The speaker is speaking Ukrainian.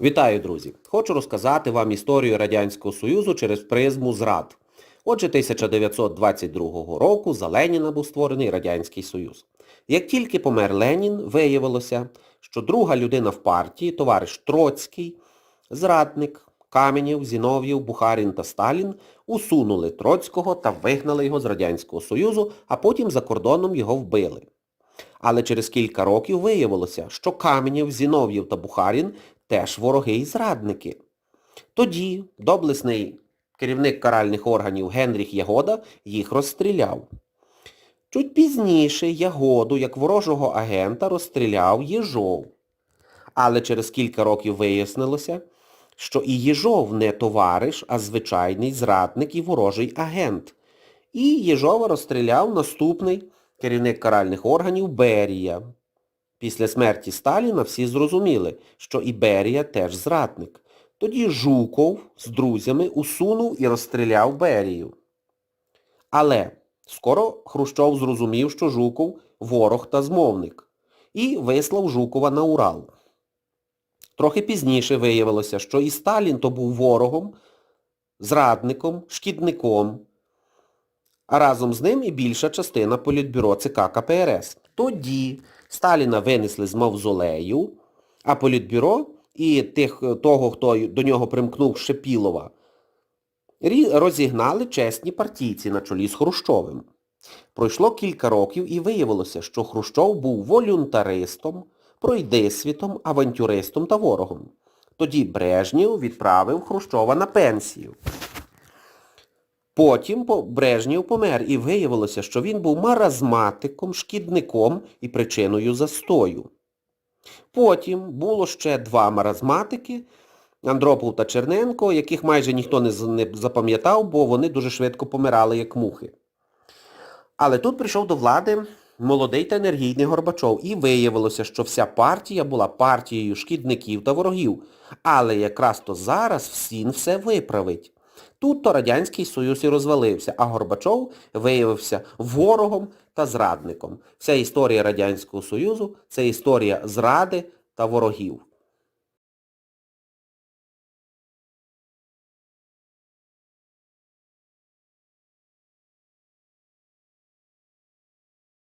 Вітаю, друзі! Хочу розказати вам історію Радянського Союзу через призму зрад. Отже, 1922 року за Леніна був створений Радянський Союз. Як тільки помер Ленін, виявилося, що друга людина в партії, товариш Троцький, зрадник, Каменєв, Зінов'єв, Бухарін та Сталін усунули Троцького та вигнали його з Радянського Союзу, а потім за кордоном його вбили. Але через кілька років виявилося, що Каменєв, Зінов'єв та Бухарін теж вороги і зрадники. Тоді доблесний керівник каральних органів Генріх Ягода їх розстріляв. Чуть пізніше Ягоду, як ворожого агента, розстріляв Єжов. Але через кілька років вияснилося, що і Єжов не товариш, а звичайний зрадник і ворожий агент. І Єжова розстріляв наступний керівник каральних органів Берія. Після смерті Сталіна всі зрозуміли, що і Берія теж зрадник. Тоді Жуков з друзями усунув і розстріляв Берію. Але скоро Хрущов зрозумів, що Жуков ворог та змовник, і вислав Жукова на Урал. Трохи пізніше виявилося, що і Сталін то був ворогом, зрадником, шкідником, а разом з ним і більша частина політбюро ЦК КПРС. Тоді Сталіна винесли з мавзолею, а політбюро і тих, того, хто до нього примкнув Шепілова, розігнали чесні партійці на чолі з Хрущовим. Пройшло кілька років і виявилося, що Хрущов був волюнтаристом, пройдисвітом, авантюристом та ворогом. Тоді Брежнєв відправив Хрущова на пенсію. Потім по- Брежнєв помер і виявилося, що він був маразматиком, шкідником і причиною застою. Потім було ще два маразматики, Андропов та Черненко, яких майже ніхто не запам'ятав, бо вони дуже швидко помирали, як мухи. Але тут прийшов до влади молодий та енергійний Горбачов, і виявилося, що вся партія була партією шкідників та ворогів. Але якраз то зараз всін все виправить. Тут то Радянський Союз і розвалився, а Горбачов виявився ворогом та зрадником. Вся історія Радянського Союзу – це історія зради та ворогів.